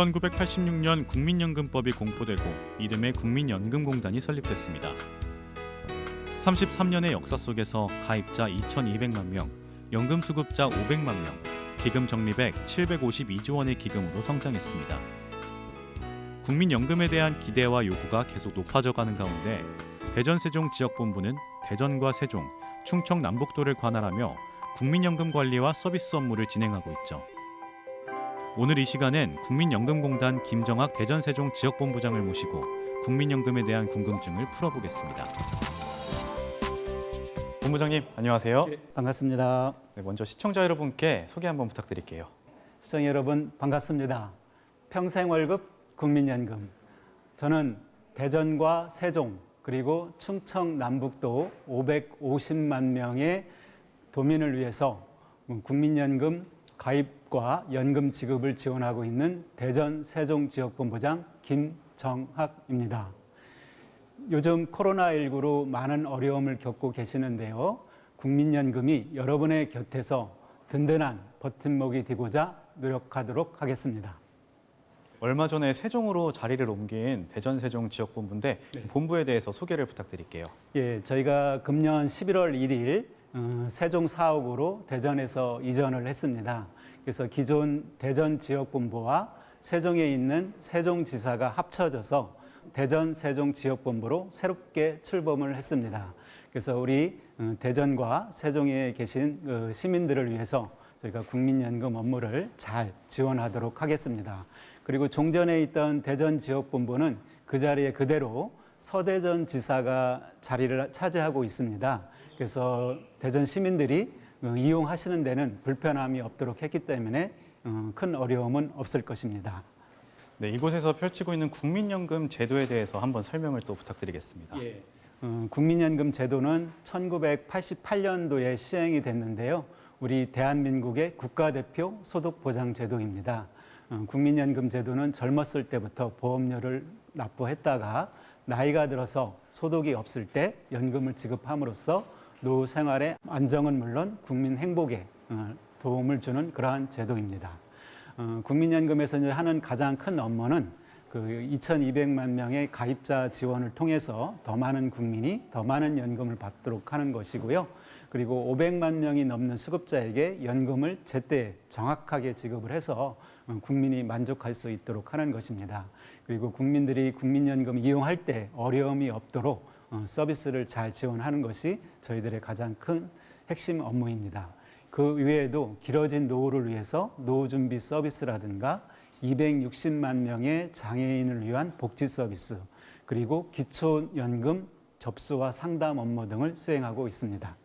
1986년 국민연금법이 공포되고 이듬해 국민연금공단이 설립됐습니다. 33년의 역사 속에서 가입자 2,200만 명, 연금 수급자 500만 명, 기금 적립액 752조 원의 기금으로 성장했습니다. 국민연금에 대한 기대와 요구가 계속 높아져 가는 가운데 대전 세종 지역본부는 대전과 세종, 충청 남북도를 관할하며 국민연금 관리와 서비스 업무를 진행하고 있죠. 오늘 이 시간엔 국민연금공단 김정학 대전 세종 지역본부장을 모시고 국민연금에 대한 궁금증을 풀어보겠습니다. 본부장님 안녕하세요. 반갑습니다. 네, 먼저 시청자 여러분께 소개 한번 부탁드릴게요. 시청자 여러분 반갑습니다. 평생 월급 국민연금. 저는 대전과 세종 그리고 충청 남북도 550만 명의 도민을 위해서 국민연금 가입 과 연금 지급을 지원하고 있는 대전 세종 지역본부장 김정학입니다. 요즘 코로나19로 많은 어려움을 겪고 계시는데요. 국민연금이 여러분의 곁에서 든든한 버팀목이 되고자 노력하도록 하겠습니다. 얼마 전에 세종으로 자리를 옮긴 대전 세종 지역본부인데 본부에 대해서 소개를 부탁드릴게요. 예, 저희가 금년 11월 1일 어, 세종 사옥으로 대전에서 이전을 했습니다. 그래서 기존 대전 지역본부와 세종에 있는 세종지사가 합쳐져서 대전 세종 지역본부로 새롭게 출범을 했습니다. 그래서 우리 어, 대전과 세종에 계신 어, 시민들을 위해서 저희가 국민연금 업무를 잘 지원하도록 하겠습니다. 그리고 종전에 있던 대전 지역본부는 그 자리에 그대로 서대전 지사가 자리를 차지하고 있습니다. 그래서 대전 시민들이 어, 이용하시는 데는 불편함이 없도록 했기 때문에 어, 큰 어려움은 없을 것입니다. 네, 이곳에서 펼치고 있는 국민연금 제도에 대해서 한번 설명을 또 부탁드리겠습니다. 예. 어, 국민연금 제도는 1988년도에 시행이 됐는데요. 우리 대한민국의 국가대표 소득보장 제도입니다. 어, 국민연금 제도는 젊었을 때부터 보험료를 납부했다가 나이가 들어서 소득이 없을 때 연금을 지급함으로써 노후 생활의 안정은 물론 국민 행복에 어, 도움을 주는 그러한 제도입니다. 어, 국민연금에서 하는 가장 큰 업무는 그 2,200만 명의 가입자 지원을 통해서 더 많은 국민이 더 많은 연금을 받도록 하는 것이고요. 그리고 500만 명이 넘는 수급자에게 연금을 제때 정확하게 지급을 해서 어, 국민이 만족할 수 있도록 하는 것입니다. 그리고 국민들이 국민연금 이용할 때 어려움이 없도록 어, 서비스를 잘 지원하는 것이 저희들의 가장 큰 핵심 업무입니다. 그 외에도 길어진 노후를 위해서 노후 준비 서비스라든가 260만 명의 장애인을 위한 복지 서비스 그리고 기초연금 접수와 상담 업무 등을 수행하고 있습니다.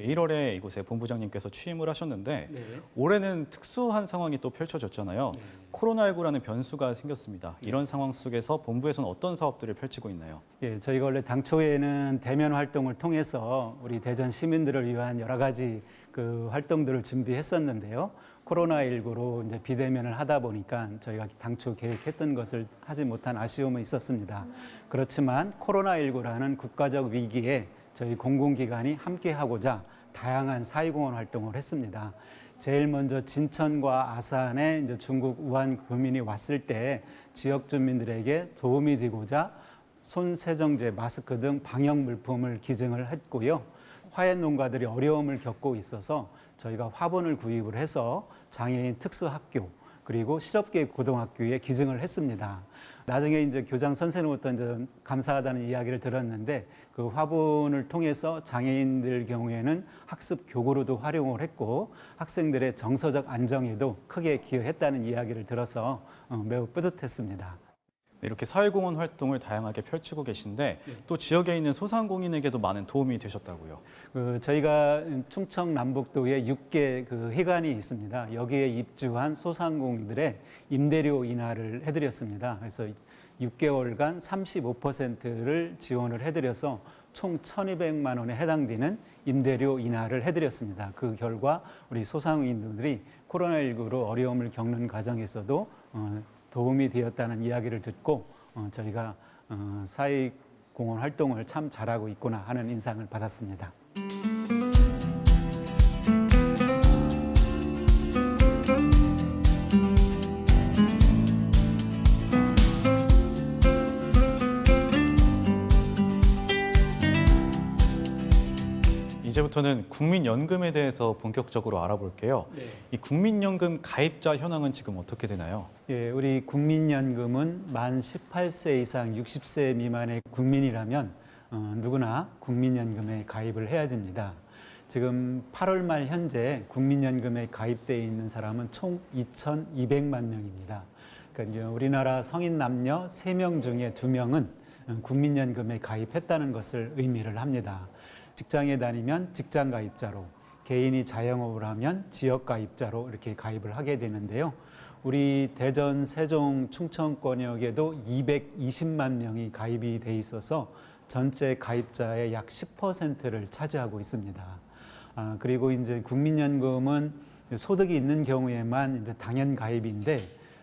1월에 이곳에 본부장님께서 취임을 하셨는데 네. 올해는 특수한 상황이 또 펼쳐졌잖아요. 코로나19라는 변수가 생겼습니다. 이런 상황 속에서 본부에서는 어떤 사업들을 펼치고 있나요? 예, 저희가 원래 당초에는 대면 활동을 통해서 우리 대전 시민들을 위한 여러 가지 그 활동들을 준비했었는데요. 코로나19로 이제 비대면을 하다 보니까 저희가 당초 계획했던 것을 하지 못한 아쉬움은 있었습니다. 그렇지만 코로나19라는 국가적 위기에 저희 공공기관이 함께 하고자 다양한 사회공헌 활동을 했습니다. 제일 먼저 진천과 아산에 이제 중국 우한 교민이 왔을 때 지역 주민들에게 도움이 되고자 손 세정제, 마스크 등 방역 물품을 기증을 했고요. 화훼 농가들이 어려움을 겪고 있어서 저희가 화분을 구입을 해서 장애인 특수학교 그리고 실업계 고등학교에 기증을 했습니다. 나중에 이제 교장 선생님부터 이제 감사하다는 이야기를 들었는데 그 화분을 통해서 장애인들 경우에는 학습 교구로도 활용을 했고 학생들의 정서적 안정에도 크게 기여했다는 이야기를 들어서 어, 매우 뿌듯했습니다. 네, 이렇게 사회공헌 활동을 다양하게 펼치고 계신데 또 지역에 있는 소상공인에게도 많은 도움이 되셨다고요. 그 저희가 충청 남북도에 6개 그 회관이 있습니다. 여기에 입주한 소상공인들의 임대료 인하를 해드렸습니다. 그래서 6개월간 35%를 지원을 해드려서 총 1,200만 원에 해당되는 임대료 인하를 해드렸습니다. 그 결과 우리 소상공인들이 코로나19로 어려움을 겪는 과정에서도 어, 도움이 되었다는 이야기를 듣고 어, 저희가 어, 사회공헌 활동을 참 잘하고 있구나 하는 인상을 받았습니다. 이제부터는 국민연금에 대해서 본격적으로 알아볼게요. 이 국민연금 가입자 현황은 지금 어떻게 되나요? 예, 우리 국민연금은 만 18세 이상 60세 미만의 국민이라면 어, 누구나 국민연금에 가입을 해야 됩니다. 지금 8월 말 현재 국민연금에 가입돼 있는 사람은 총 2,200만 명입니다. 그러니까 우리나라 성인 남녀 3명 중에 2명은 국민연금에 가입했다는 것을 의미를 합니다. 직장에 다니면 직장 가입자로, 개인이 자영업을 하면 지역 가입자로 이렇게 가입을 하게 되는데요. 우리 대전, 세종, 충청권역에도 220만 명이 가입이 돼 있어서 전체 가입자의 약 10%를 차지하고 있습니다. 아, 그리고 이제 국민연금은 소득이 있는 경우에만 이제 당연 가입인데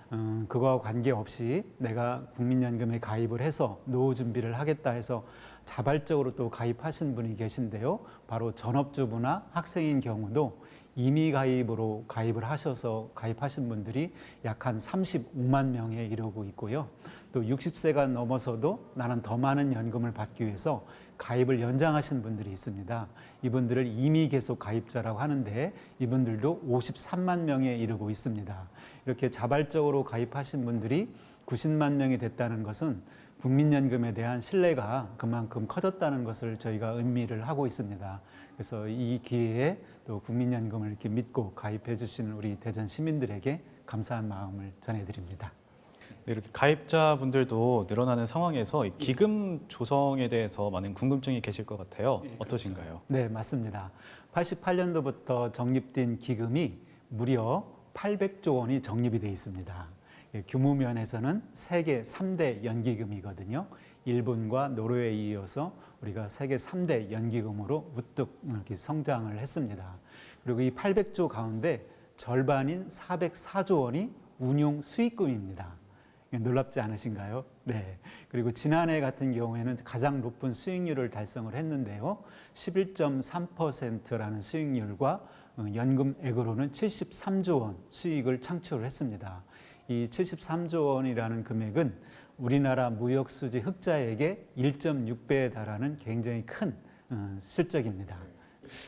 어, 그거와 관계없이 내가 국민연금에 가입을 해서 노후 준비를 하겠다 해서 자발적으로 또 가입하신 분이 계신데요. 바로 전업주부나 학생인 경우도 임의 가입으로 가입을 하셔서 가입하신 분들이 약 한 35만 명에 이르고 있고요. 또 60세가 넘어서도 나는 더 많은 연금을 받기 위해서 가입을 연장하신 분들이 있습니다. 이분들을 임의 계속 가입자라고 하는데 이분들도 53만 명에 이르고 있습니다. 이렇게 자발적으로 가입하신 분들이 90만 명이 됐다는 것은 국민연금에 대한 신뢰가 그만큼 커졌다는 것을 저희가 의미를 하고 있습니다. 그래서 이 기회에 또 국민연금을 이렇게 믿고 가입해 주시는 우리 대전 시민들에게 감사한 마음을 전해드립니다. 네, 이렇게 가입자분들도 늘어나는 상황에서 이 기금 조성에 대해서 많은 궁금증이 계실 것 같아요. 어떠신가요? 네, 맞습니다. 88년도부터 적립된 기금이 무려 800조 원이 적립이 돼 있습니다. 예, 규모 면에서는 세계 3대 연기금이거든요. 일본과 노르웨이에 이어서 우리가 세계 3대 연기금으로 우뚝 이렇게 성장을 했습니다. 그리고 이 800조 가운데 절반인 404조 원이 운용 수익금입니다. 놀랍지 않으신가요? 네. 그리고 지난해 같은 경우에는 가장 높은 수익률을 달성을 했는데요. 11.3%라는 수익률과 어, 연금액으로는 73조 원 수익을 창출을 했습니다. 이 73조 원이라는 금액은 우리나라 무역 수지 흑자액의 1.6배에 달하는 굉장히 큰 어, 실적입니다.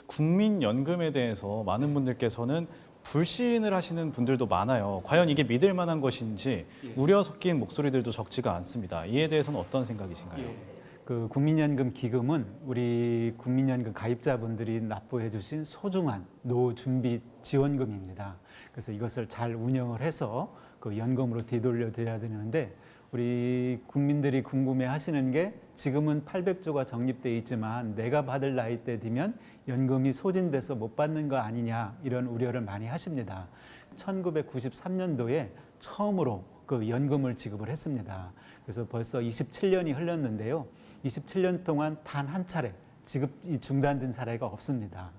국민연금에 대해서 많은 분들께서는 불신을 하시는 분들도 많아요. 과연 이게 믿을 만한 것인지 우려 섞인 목소리들도 적지가 않습니다. 이에 대해서는 어떤 생각이신가요? 그 국민연금 기금은 우리 국민연금 가입자분들이 납부해 주신 소중한 노후 준비 지원금입니다. 그래서 이것을 잘 운영을 해서 그 연금으로 되돌려 드려야 되는데 우리 국민들이 궁금해 하시는 게 지금은 800조가 적립돼 있지만 내가 받을 나이 때 되면 연금이 소진돼서 못 받는 거 아니냐 이런 우려를 많이 하십니다. 1993년도에 처음으로 그 연금을 지급을 했습니다. 그래서 벌써 27년이 흘렀는데요. 27년 동안 단 한 차례 지급이 중단된 사례가 없습니다.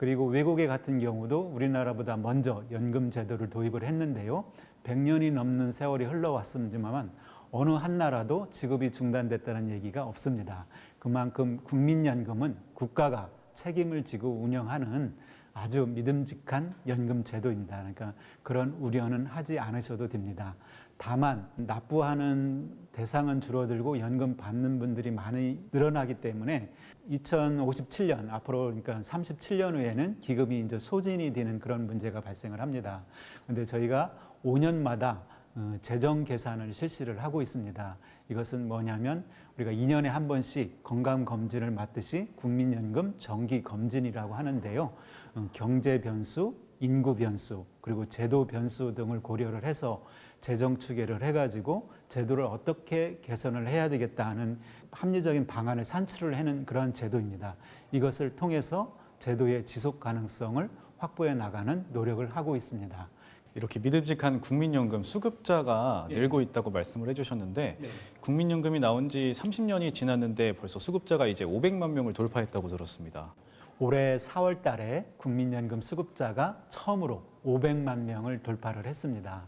그리고 외국에 같은 경우도 우리나라보다 먼저 연금 제도를 도입을 했는데요. 100년이 넘는 세월이 흘러왔습니다만 어느 한 나라도 지급이 중단됐다는 얘기가 없습니다. 그만큼 국민연금은 국가가 책임을 지고 운영하는 아주 믿음직한 연금 제도입니다. 그러니까 그런 우려는 하지 않으셔도 됩니다. 다만 납부하는 대상은 줄어들고 연금 받는 분들이 많이 늘어나기 때문에 2057년 앞으로 그러니까 37년 후에는 기금이 이제 소진이 되는 그런 문제가 발생을 합니다. 그런데 저희가 5년마다 어, 재정 계산을 실시를 하고 있습니다. 이것은 뭐냐면 우리가 2년에 한 번씩 건강 검진을 맡듯이 국민연금 정기 검진이라고 하는데요. 어, 경제 변수, 인구 변수, 그리고 제도 변수 등을 고려를 해서 재정 추계를 해가지고 제도를 어떻게 개선을 해야 되겠다 하는 합리적인 방안을 산출을 하는 그런 제도입니다. 이것을 통해서 제도의 지속 가능성을 확보해 나가는 노력을 하고 있습니다. 이렇게 믿음직한 국민연금 수급자가 예. 늘고 있다고 말씀을 해주셨는데 네. 국민연금이 나온 지 30년이 지났는데 벌써 수급자가 이제 500만 명을 돌파했다고 들었습니다. 올해 4월 달에 국민연금 수급자가 처음으로 500만 명을 돌파를 했습니다.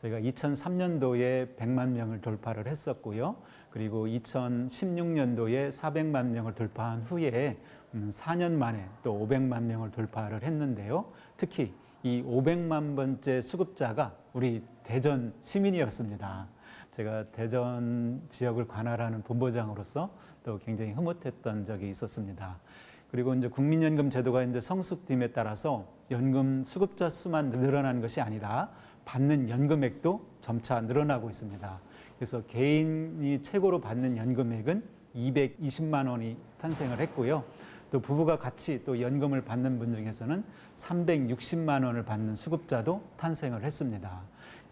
저희가 2003년도에 100만 명을 돌파를 했었고요. 그리고 2016년도에 400만 명을 돌파한 후에 4년 만에 또 500만 명을 돌파를 했는데요. 특히 이 500만 번째 수급자가 우리 대전 시민이었습니다. 제가 대전 지역을 관할하는 본부장으로서 또 굉장히 흐뭇했던 적이 있었습니다. 그리고 이제 국민연금 제도가 이제 성숙됨에 따라서 연금 수급자 수만 늘어나는 것이 아니라 받는 연금액도 점차 늘어나고 있습니다. 그래서 개인이 최고로 받는 연금액은 220만 원이 탄생을 했고요. 또 부부가 같이 또 연금을 받는 분 중에서는 360만 원을 받는 수급자도 탄생을 했습니다.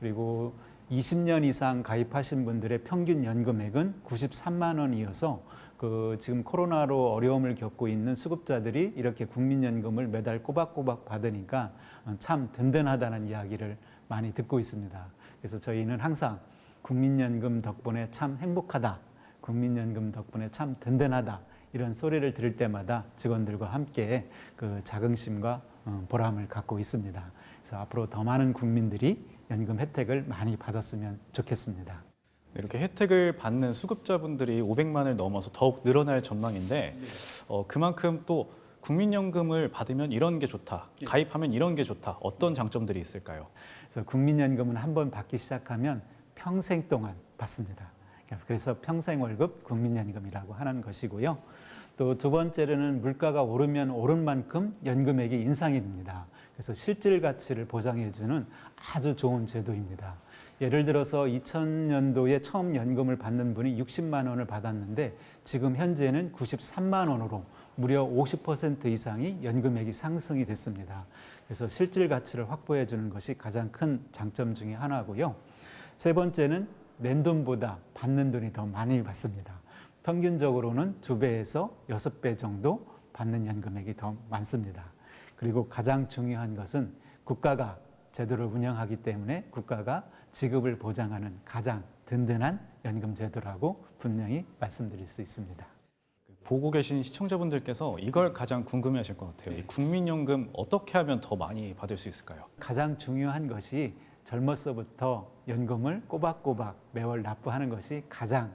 그리고 20년 이상 가입하신 분들의 평균 연금액은 93만 원이어서 그 지금 코로나로 어려움을 겪고 있는 수급자들이 이렇게 국민연금을 매달 꼬박꼬박 받으니까 참 든든하다는 이야기를 많이 듣고 있습니다. 그래서 저희는 항상 국민연금 덕분에 참 행복하다. 국민연금 덕분에 참 든든하다. 이런 소리를 들을 때마다 직원들과 함께 그 자긍심과 어, 보람을 갖고 있습니다. 그래서 앞으로 더 많은 국민들이 연금 혜택을 많이 받았으면 좋겠습니다. 이렇게 혜택을 받는 수급자분들이 500만을 넘어서 더욱 늘어날 전망인데 어, 그만큼 또 국민연금을 받으면 이런 게 좋다, 가입하면 이런 게 좋다. 어떤 장점들이 있을까요? 그래서 국민연금은 한 번 받기 시작하면 평생 동안 받습니다. 그래서 평생 월급 국민연금이라고 하는 것이고요. 또 두 번째로는 물가가 오르면 오른 만큼 연금액이 인상이 됩니다. 그래서 실질 가치를 보장해주는 아주 좋은 제도입니다. 예를 들어서 2000년도에 처음 연금을 받는 분이 60만 원을 받았는데 지금 현재는 93만 원으로 무려 50% 이상이 연금액이 상승이 됐습니다. 그래서 실질 가치를 확보해 주는 것이 가장 큰 장점 중에 하나고요. 세 번째는 낸 돈보다 받는 돈이 더 많이 받습니다. 평균적으로는 두 배에서 여섯 배 정도 받는 연금액이 더 많습니다. 그리고 가장 중요한 것은 국가가 제도를 운영하기 때문에 국가가 지급을 보장하는 가장 든든한 연금 제도라고 분명히 말씀드릴 수 있습니다. 보고 계신 시청자분들께서 이걸 가장 궁금해하실 것 같아요. 이 국민연금 어떻게 하면 더 많이 받을 수 있을까요? 가장 중요한 것이 젊어서부터 연금을 꼬박꼬박 매월 납부하는 것이 가장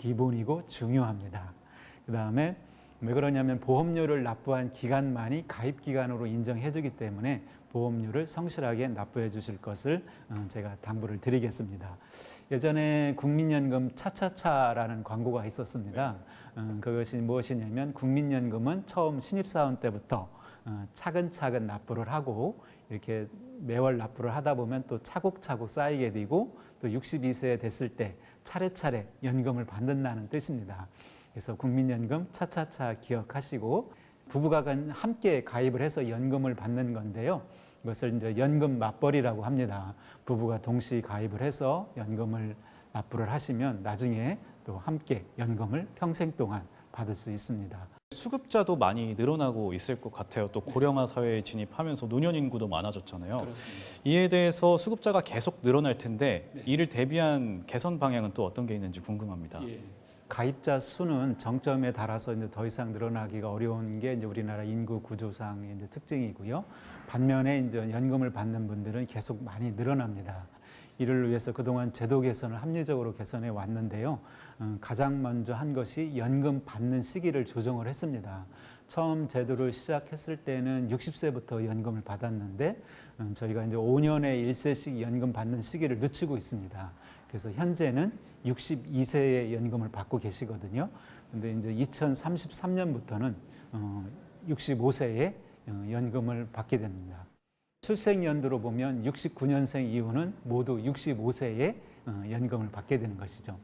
기본이고 중요합니다. 그 다음에 왜 그러냐면 보험료를 납부한 기간만이 가입 기간으로 인정해 주기 때문에 보험료를 성실하게 납부해 주실 것을 어, 제가 당부를 드리겠습니다. 예전에 국민연금 차차차라는 광고가 있었습니다. 어, 그것이 무엇이냐면 국민연금은 처음 신입사원 때부터 어, 차근차근 납부를 하고 이렇게 매월 납부를 하다 보면 또 차곡차곡 쌓이게 되고 또 62세 됐을 때 차례차례 연금을 받는다는 뜻입니다. 그래서 국민연금 차차차 기억하시고 부부가 함께 가입을 해서 연금을 받는 건데요. 이것을 이제 연금 맞벌이라고 합니다. 부부가 동시 가입을 해서 연금을 납부를 하시면 나중에 또 함께 연금을 평생 동안 받을 수 있습니다. 수급자도 많이 늘어나고 있을 것 같아요. 또 고령화 사회에 진입하면서 노년 인구도 많아졌잖아요. 이에 대해서 수급자가 계속 늘어날 텐데 이를 대비한 개선 방향은 또 어떤 게 있는지 궁금합니다. 가입자 수는 정점에 달아서 이제 더 이상 늘어나기가 어려운 게 이제 우리나라 인구 구조상의 이제 특징이고요. 반면에 이제 연금을 받는 분들은 계속 많이 늘어납니다. 이를 위해서 그동안 제도 개선을 합리적으로 개선해 왔는데요. 음, 가장 먼저 한 것이 연금 받는 시기를 조정을 했습니다. 처음 제도를 시작했을 때는 60세부터 연금을 받았는데 음, 저희가 이제 5년에 1세씩 연금 받는 시기를 늦추고 있습니다. 그래서 현재는 62세에 연금을 받고 계시거든요. 근데 이제 2033년부터는 어, 65세에 어, 연금을 받게 됩니다. 출생 연도로 보면 69년생 이후는 모두 65세에 어, 연금을 받게 되는 것이죠.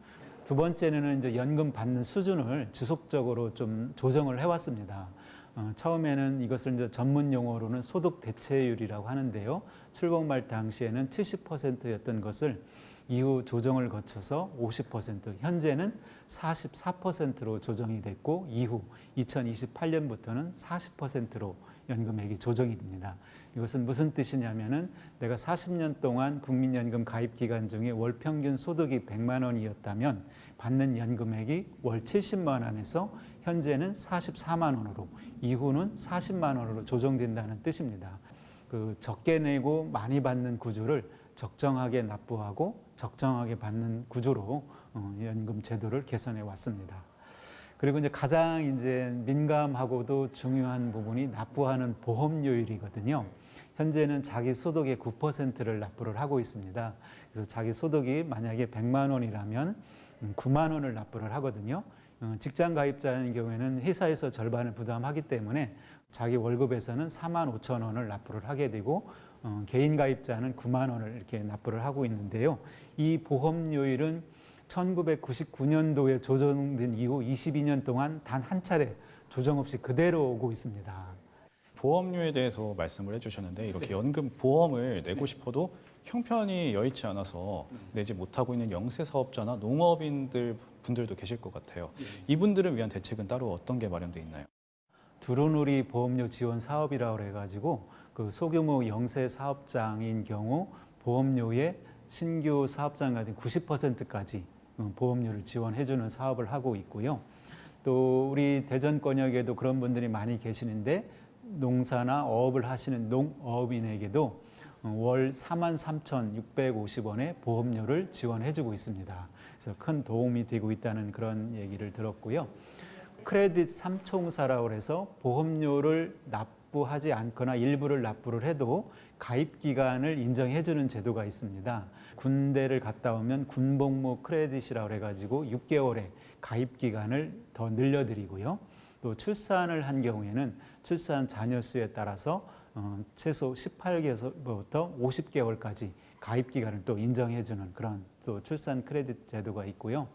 두 번째는 이제 연금 받는 수준을 지속적으로 좀 조정을 해왔습니다. 어, 처음에는 이것을 이제 전문 용어로는 소득 대체율이라고 하는데요. 출범할 당시에는 70%였던 것을 이후 조정을 거쳐서 50%, 현재는 44%로 조정이 됐고 이후 2028년부터는 40%로 연금액이 조정이 됩니다. 이것은 무슨 뜻이냐면은 내가 40년 동안 국민연금 가입 기간 중에 월 평균 소득이 100만 원이었다면 받는 연금액이 월 70만 원에서 현재는 44만 원으로 이후는 40만 원으로 조정된다는 뜻입니다. 그 적게 내고 많이 받는 구조를 적정하게 납부하고 적정하게 받는 구조로 어, 연금 제도를 개선해 왔습니다. 그리고 이제 가장 이제 민감하고도 중요한 부분이 납부하는 보험료율이거든요. 현재는 자기 소득의 9%를 납부를 하고 있습니다. 그래서 자기 소득이 만약에 100만 원이라면 9만 원을 납부를 하거든요. 어, 직장 가입자인 경우에는 회사에서 절반을 부담하기 때문에 자기 월급에서는 4만 5천 원을 납부를 하게 되고 어, 개인 가입자는 9만 원을 이렇게 납부를 하고 있는데요. 이 보험료율은 1999년도에 조정된 이후 22년 동안 단 한 차례 조정 없이 그대로 오고 있습니다. 보험료에 대해서 말씀을 해주셨는데 이렇게 네. 연금 보험을 내고 싶어도 형편이 여의치 않아서 음. 내지 못하고 있는 영세 사업자나 농업인들 분들도 계실 것 같아요. 네. 이분들을 위한 대책은 따로 어떤 게 마련돼 있나요? 두루누리 보험료 지원 사업이라고 해가지고 그 소규모 영세 사업장인 경우 보험료의 신규 사업장 같은 90%까지 어, 보험료를 지원해주는 사업을 하고 있고요. 또 우리 대전 권역에도 그런 분들이 많이 계시는데 농사나 어업을 하시는 농어업인에게도 어, 월 43,650원의 보험료를 지원해주고 있습니다. 그래서 큰 도움이 되고 있다는 그런 얘기를 들었고요. 크레딧 삼총사라고 해서 보험료를 납 부하지 않거나 일부를 납부를 해도 가입 기간을 인정해 주는 제도가 있습니다. 군대를 갔다 오면 군복무 크레딧이라고 해 가지고 6개월의 가입 기간을 더 늘려 드리고요. 또 출산을 한 경우에는 출산 자녀 수에 따라서 어, 최소 18개월부터 50개월까지 가입 기간을 또 인정해 주는 그런 또 출산 크레딧 제도가 있고요.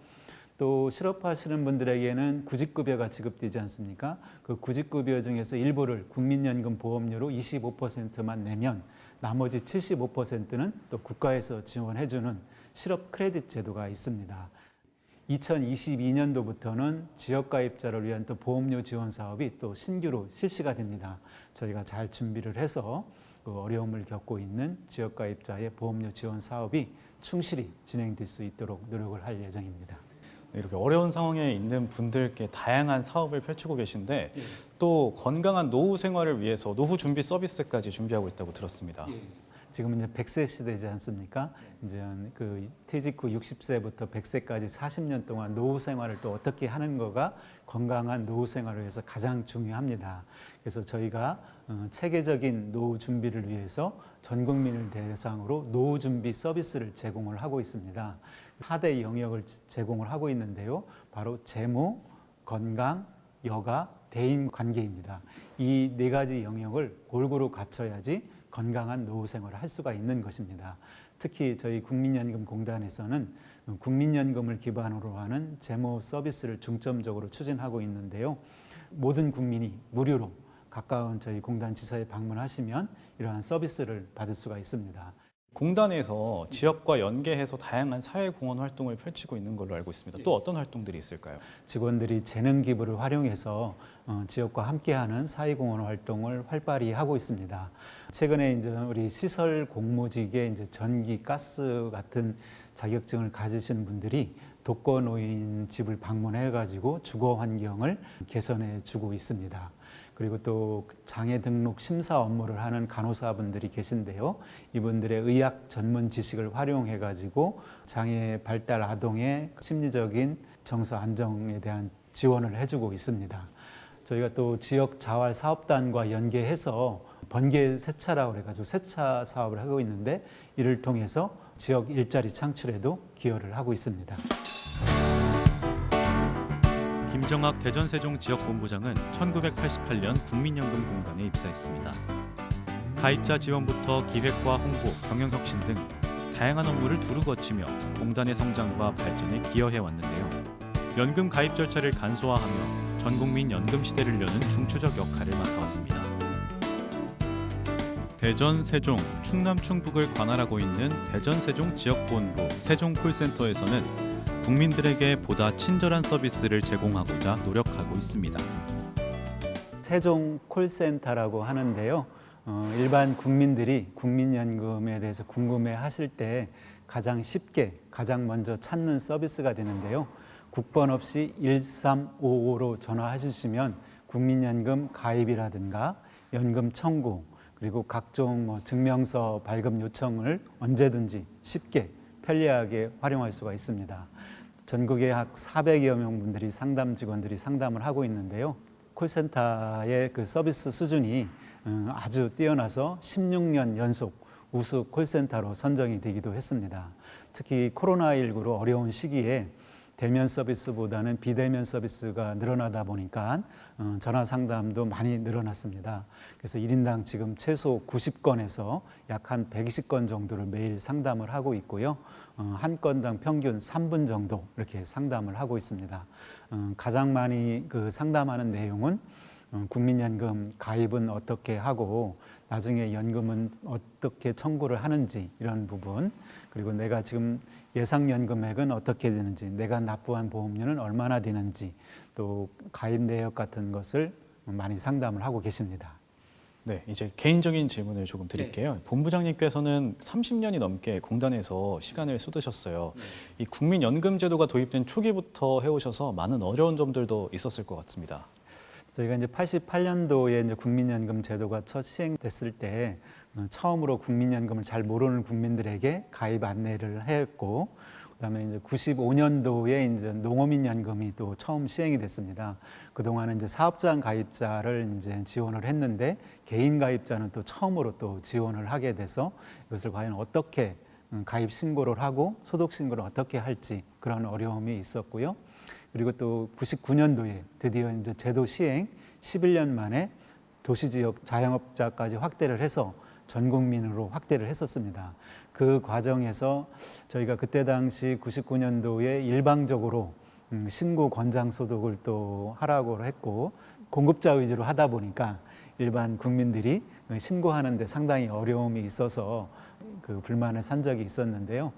또 실업하시는 분들에게는 구직급여가 지급되지 않습니까? 그 구직급여 중에서 일부를 국민연금 보험료로 25%만 내면 나머지 75%는 또 국가에서 지원해주는 실업 크레딧 제도가 있습니다. 2022년도부터는 지역가입자를 위한 또 보험료 지원 사업이 또 신규로 실시가 됩니다. 저희가 잘 준비를 해서 그 어려움을 겪고 있는 지역가입자의 보험료 지원 사업이 충실히 진행될 수 있도록 노력을 할 예정입니다. 이렇게 어려운 상황에 있는 분들께 다양한 사업을 펼치고 계신데 예. 또 건강한 노후 생활을 위해서 노후 준비 서비스까지 준비하고 있다고 들었습니다. 지금 이제 100세 시대지 않습니까? 이제 그 퇴직 후 60세부터 100세까지 40년 동안 노후 생활을 또 어떻게 하는 거가 건강한 노후 생활을 위해서 가장 중요합니다. 그래서 저희가 어, 체계적인 노후 준비를 위해서 전 국민을 대상으로 노후 준비 서비스를 제공을 하고 있습니다. 4대 영역을 제공을 하고 있는데요. 바로 재무, 건강, 여가, 대인 관계입니다. 이 네 가지 영역을 골고루 갖춰야지 건강한 노후 생활을 할 수가 있는 것입니다. 특히 저희 국민연금공단에서는 국민연금을 기반으로 하는 재무 서비스를 중점적으로 추진하고 있는데요. 모든 국민이 무료로 가까운 저희 공단 지사에 방문하시면 이러한 서비스를 받을 수가 있습니다. 공단에서 지역과 연계해서 다양한 사회공헌 활동을 펼치고 있는 걸로 알고 있습니다. 예. 또 어떤 활동들이 있을까요? 직원들이 재능 기부를 활용해서 어, 지역과 함께하는 사회공헌 활동을 활발히 하고 있습니다. 최근에 이제 우리 시설 공무직에 이제 전기, 가스 같은 자격증을 가지신 분들이 독거 노인 집을 방문해 가지고 주거 환경을 개선해 주고 있습니다. 그리고 또 장애 등록 심사 업무를 하는 간호사분들이 계신데요. 이분들의 의학 전문 지식을 활용해 가지고 장애 발달 아동의 심리적인 정서 안정에 대한 지원을 해주고 있습니다. 저희가 또 지역 자활 사업단과 연계해서 번개 세차라고 해가지고 세차 사업을 하고 있는데 이를 통해서 지역 일자리 창출에도 기여를 하고 있습니다. 김정학 대전세종 지역본부장은 1988년 국민연금공단에 입사했습니다. 가입자 지원부터 기획과 홍보, 경영혁신 등 다양한 업무를 두루 거치며 공단의 성장과 발전에 기여해 왔는데요. 연금 가입 절차를 간소화하며 전 국민 연금 시대를 여는 중추적 역할을 맡아왔습니다. 대전, 세종, 충남, 충북을 관할하고 있는 대전, 세종 지역본부 세종 콜센터에서는 국민들에게 보다 친절한 서비스를 제공하고자 노력하고 있습니다. 세종 콜센터라고 하는데요. 어, 일반 국민들이 국민연금에 대해서 궁금해 하실 때 가장 쉽게 가장 먼저 찾는 서비스가 되는데요. 국번 없이 1355로 전화해 주시면 국민연금 가입이라든가 연금 청구 그리고 각종 뭐 증명서 발급 요청을 언제든지 쉽게 편리하게 활용할 수가 있습니다. 전국에 약 400여 명 분들이 상담 직원들이 상담을 하고 있는데요. 콜센터의 그 서비스 수준이 음, 아주 뛰어나서 16년 연속 우수 콜센터로 선정이 되기도 했습니다. 특히 코로나19로 어려운 시기에 대면 서비스보다는 비대면 서비스가 늘어나다 보니까 어, 전화 상담도 많이 늘어났습니다. 그래서 일인당 지금 최소 90건에서 약 한 120건 정도를 매일 상담을 하고 있고요. 어, 한 건당 평균 3분 정도 이렇게 상담을 하고 있습니다. 어, 가장 많이 그 상담하는 내용은 어, 국민연금 가입은 어떻게 하고 나중에 연금은 어떻게 청구를 하는지 이런 부분 그리고 내가 지금 예상연금액은 어떻게 되는지 내가 납부한 보험료는 얼마나 되는지 또 가입 내역 같은 것을 많이 상담을 하고 계십니다. 네, 이제 개인적인 질문을 조금 드릴게요. 본부장님께서는 30년이 넘게 공단에서 시간을 쏟으셨어요. 이 국민연금제도가 도입된 초기부터 해오셔서 많은 어려운 점들도 있었을 것 같습니다. 저희가 이제 88년도에 이제 국민연금 제도가 첫 시행됐을 때 어, 처음으로 국민연금을 잘 모르는 국민들에게 가입 안내를 했고 그다음에 이제 95년도에 이제 농어민 연금이 또 처음 시행이 됐습니다. 그동안은 이제 사업장 가입자를 이제 지원을 했는데 개인 가입자는 또 처음으로 또 지원을 하게 돼서 이것을 과연 어떻게 음, 가입 신고를 하고 소득 신고를 어떻게 할지 그런 어려움이 있었고요. 그리고 또 99년도에 드디어 이제 제도 시행 11년 만에 도시 지역 자영업자까지 확대를 해서 전 국민으로 확대를 했었습니다. 그 과정에서 저희가 그때 당시 99년도에 일방적으로 음, 신고 권장 소득을 또 하라고 했고 공급자 위주로 하다 보니까 일반 국민들이 신고하는데 상당히 어려움이 있어서 그 불만을 산 적이 있었는데요.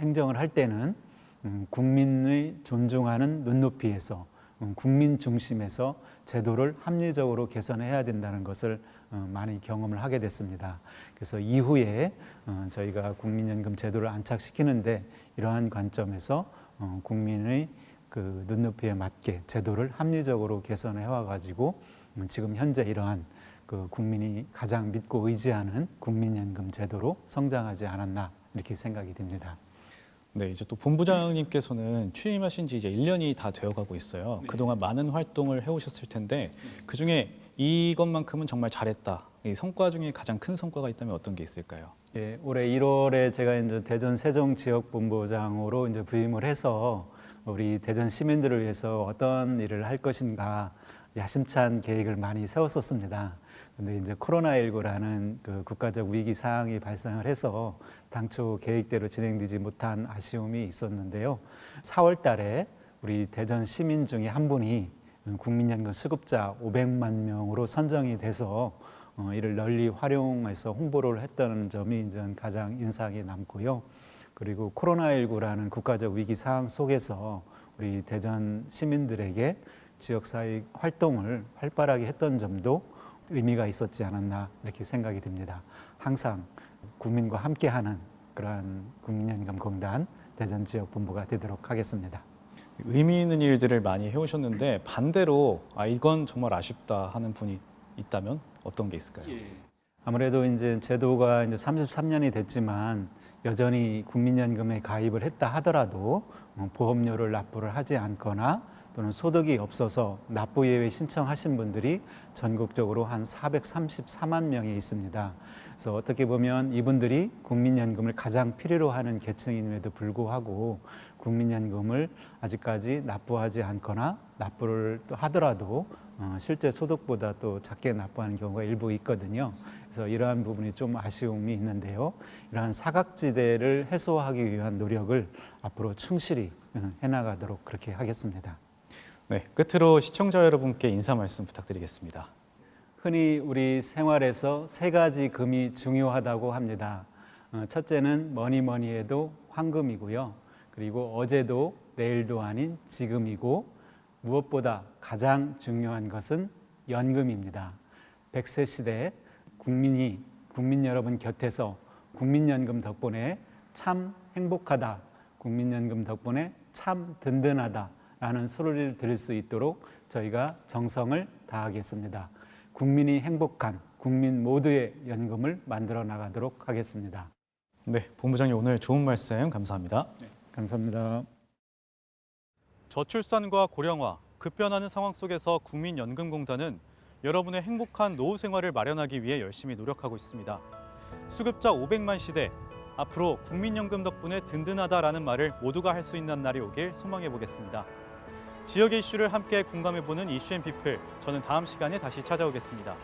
행정을 할 때는 음, 국민의 존중하는 눈높이에서 음, 국민 중심에서 제도를 합리적으로 개선해야 된다는 것을 어, 많이 경험을 하게 됐습니다. 그래서 이후에 어, 저희가 국민연금 제도를 안착시키는데 이러한 관점에서 어, 국민의 그 눈높이에 맞게 제도를 합리적으로 개선해 와가지고 음, 지금 현재 이러한 그 국민이 가장 믿고 의지하는 국민연금 제도로 성장하지 않았나 이렇게 생각이 됩니다. 네, 이제 또 본부장님께서는 취임하신 지 이제 1년이 다 되어가고 있어요. 그동안 많은 활동을 해오셨을 텐데 그 중에 이것만큼은 정말 잘했다. 이 성과 중에 가장 큰 성과가 있다면 어떤 게 있을까요? 예, 올해 1월에 제가 이제 대전 세종 지역 본부장으로 이제 부임을 해서 우리 대전 시민들을 위해서 어떤 일을 할 것인가 야심찬 계획을 많이 세웠었습니다. 근데 이제 코로나19라는 그 국가적 위기 상황이 발생을 해서 당초 계획대로 진행되지 못한 아쉬움이 있었는데요. 4월 달에 우리 대전 시민 중에 한 분이 국민연금 수급자 500만 명으로 선정이 돼서 어, 이를 널리 활용해서 홍보를 했다는 점이 이제 가장 인상이 남고요. 그리고 코로나19라는 국가적 위기 상황 속에서 우리 대전 시민들에게 지역사회 활동을 활발하게 했던 점도 의미가 있었지 않았나 이렇게 생각이 듭니다. 항상 국민과 함께하는 그러한 국민연금공단 대전 지역본부가 되도록 하겠습니다. 의미 있는 일들을 많이 해오셨는데 반대로 아 이건 정말 아쉽다 하는 분이 있다면 어떤 게 있을까요? 아무래도 이제 제도가 이제 33년이 됐지만 여전히 국민연금에 가입을 했다 하더라도 어, 보험료를 납부를 하지 않거나 또는 소득이 없어서 납부 예외 신청하신 분들이 전국적으로 한 434만 명이 있습니다. 그래서 어떻게 보면 이분들이 국민연금을 가장 필요로 하는 계층임에도 불구하고 국민연금을 아직까지 납부하지 않거나 납부를 또 하더라도 어, 실제 소득보다 또 작게 납부하는 경우가 일부 있거든요. 그래서 이러한 부분이 좀 아쉬움이 있는데요. 이러한 사각지대를 해소하기 위한 노력을 앞으로 충실히 어, 해나가도록 그렇게 하겠습니다. 네, 끝으로 시청자 여러분께 인사 말씀 부탁드리겠습니다. 흔히 우리 생활에서 세 가지 금이 중요하다고 합니다. 어, 첫째는 뭐니 뭐니 해도 황금이고요. 그리고 어제도 내일도 아닌 지금이고 무엇보다 가장 중요한 것은 연금입니다. 100세 시대에 국민이 국민 여러분 곁에서 국민연금 덕분에 참 행복하다. 국민연금 덕분에 참 든든하다 라는 소리를 들을 수 있도록 저희가 정성을 다하겠습니다. 국민이 행복한 국민 모두의 연금을 만들어 나가도록 하겠습니다. 네, 본부장님 오늘 좋은 말씀 감사합니다. 감사합니다. 저출산과 고령화, 급변하는 상황 속에서 국민연금공단은 여러분의 행복한 노후 생활을 마련하기 위해 열심히 노력하고 있습니다. 수급자 500만 시대, 앞으로 국민연금 덕분에 든든하다라는 말을 모두가 할 수 있는 날이 오길 소망해 보겠습니다. 지역의 이슈를 함께 공감해 보는 이슈앤피플 저는 다음 시간에 다시 찾아오겠습니다.